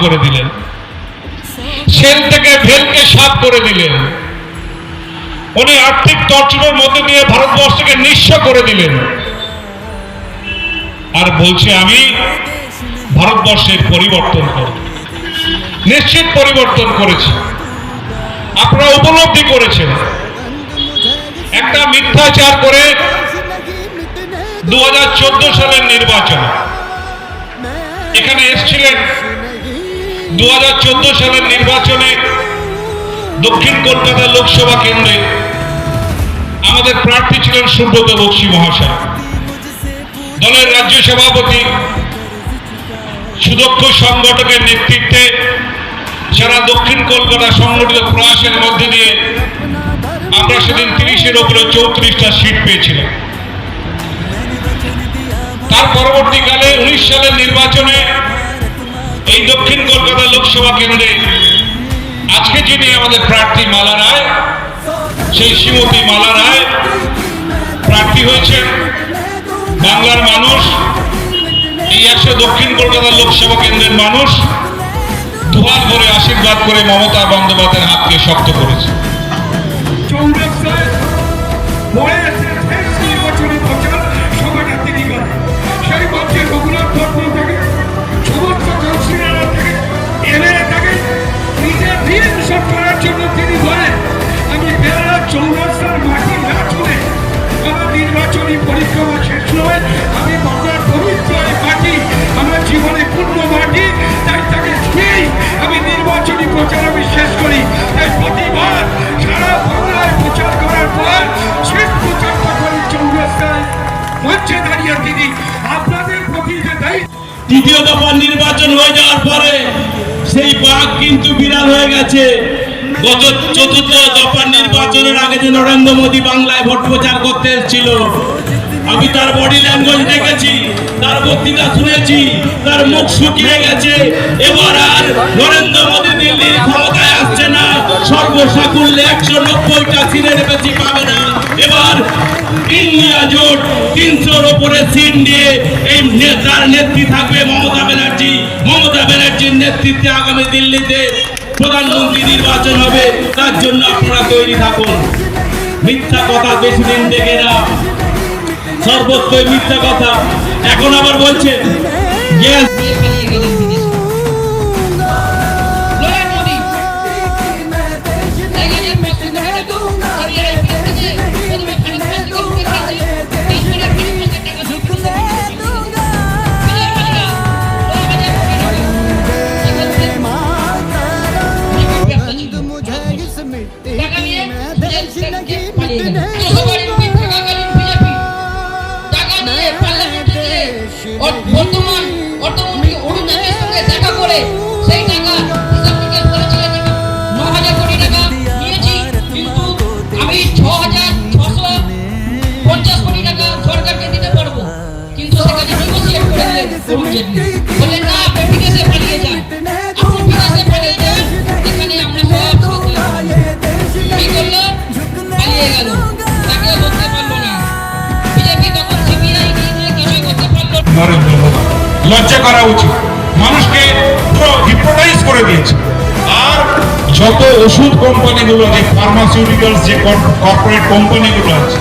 করে দিলেন। সেল থেকে ভেলকে সাফ করে দিলেন। উনি আর্থিক তর্চনের মধ্যে দিয়ে ভারতবর্ষকে নিঃস্ব করে দিলেন। আর বলছে, আমি ভারতবর্ষের পরিবর্তন করব। নিশ্চিত পরিবর্তন করেছি। আপনারা উপলব্ধি করেছেন। একটা মিথ্যাচার করে দু হাজার চোদ্দ সালের নির্বাচন। এখানে এসছিলেন দু হাজার চোদ্দ সালের নির্বাচনে দক্ষিণ কলকাতা লোকসভা কেন্দ্রে আমাদের প্রার্থী ছিলেন সুব্রত বক্সী মহাশয়। দলের রাজ্য সভাপতি সুদক্ষ সংগঠকের নেতৃত্বে সারা দক্ষিণ কলকাতা সংগঠিত প্রয়াসের মধ্যে দিয়ে আমরা সেদিন তিরিশের ওপরে চৌত্রিশটা সিট পেয়েছিলাম। তার পরবর্তীকালে উনিশ সালের নির্বাচনে এই দক্ষিণ কলকাতা লোকসভা কেন্দ্রে আজকে যিনি আমাদের প্রার্থী মালা রায়, সেই শ্রীমতী মালা রায় প্রার্থী হয়েছেন বাংলার মানুষ, এই একশো দক্ষিণ কলকাতা লোকসভা কেন্দ্রের মানুষ, দুহাত করে আশীর্বাদ করে মমতা বন্দ্যোপাধ্যায়ের হাতকে শক্ত করেছে। পরিক্রমা শেষ নয় আমি বাংলার পবিত্র এই মাটি আমার জীবনে পূর্ণ মাটি তাই তাকে ছুঁয়েই আমি নির্বাচনী প্রচার আমি শেষ করি তাই প্রতিবার সারা বাংলায় প্রচার করার পর শেষ প্রচারটা করি চৌরাস্তায় মঞ্চে দাঁড়িয়ে তিনি আপনাদের প্রতি যে দায়িত্ব তৃতীয় দফার নির্বাচন হয়ে যাওয়ার পরে সেই বাঘ কিন্তু বিড়াল হয়ে গেছে। গত চতুর্থ দফার নির্বাচনের আগে যে নরেন্দ্র মোদী বাংলায় ভোট প্রচার করতে এসেছিল আমি তার বডি ল্যাঙ্গুয়েজ দেখেছি, তার বক্তৃতা শুনেছি, তার মুখ শুকিয়ে গেছে। এবার আর নরেন্দ্র মোদী দিল্লির ক্ষমতায় আসছে না সর্বসাকুল্যে একশো নব্বইটা সিটের বেশি পাবে না। এবার ইন্ডিয়া জোট তিনশোর ওপরে সিট নিয়ে এই নেতার নেত্রী থাকবে মমতা ব্যানার্জি। মমতা ব্যানার্জির নেতৃত্বে আগামী দিল্লিতে প্রধানমন্ত্রী নির্বাচন হবে, তার জন্য আপনারা তৈরি থাকুন। মিথ্যা কথা বেশি দিন দেখে না। সর্বত্রই মিথ্যা কথা। এখন আবার বলছে গ্যাস বর্তমান অর্থমন্ত্রী অরুণ জেটলির সঙ্গে দেখা করে সেই টাকা কোটি টাকা পঞ্চাশ কোটি টাকা সরকারকে দিতে পারব। কিন্তু সেখানে না আপনি বিদেশে পালিয়ে যান। আপনি বিদেশে পালিয়ে আমরা পালিয়ে গেল। নরেন্দ্র মোদী। লজ্জা করা উচিত। মানুষকে পুরো হিপ্নোটাইজ করে দিয়েছে। আর যত ওষুধ কোম্পানিগুলো, যে ফার্মাসিউটিক্যালস যে কর্পোরেট কোম্পানিগুলো আছে,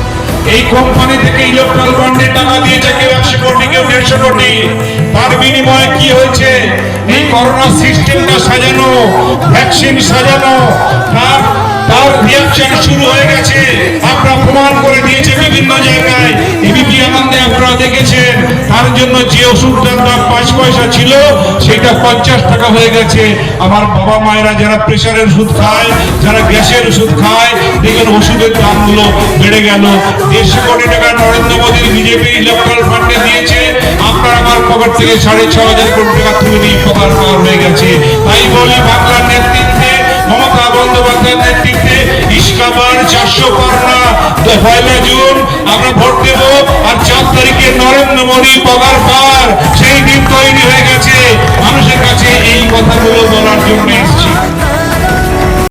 এই কোম্পানি থেকে ইলেকট্রাল বন্ডে টাকা দিয়েছে কেউ একশো কোটি, কেউ দেড়শো কোটি। তার বিনিময়ে কি হয়েছে? এই করোনা সিস্টেমটা সাজানো ভ্যাকসিন সাজানো, তার তার জন্য যে ওষুধটার পাঁচ পয়সা ছিল, সেটা পঞ্চাশ টাকা হয়ে গেছে। আমার বাবা মায়েরা যারা প্রেশারের ওষুধ খায়, যারা গ্যাসের ওষুধ খায় দেখেন ওষুধের দামগুলো বেড়ে গেল। দেড়শো কোটি টাকা নরেন্দ্র মোদীর বিজেপি ইলেকট্রাল ফান্ডে দিয়েছে। আপনার আমার পকেট থেকে সাড়ে ছ হাজার কোটি টাকা তুলে নিয়ে উপকার হয়ে গেছে। পয়লা জুন আমরা ভোট দেব, আর চার তারিখে নরেন্দ্র মোদী পগার পার। সেই দিন তৈরি হয়ে গেছে। মানুষের কাছে এই কথাগুলো বলার জন্য এসেছি।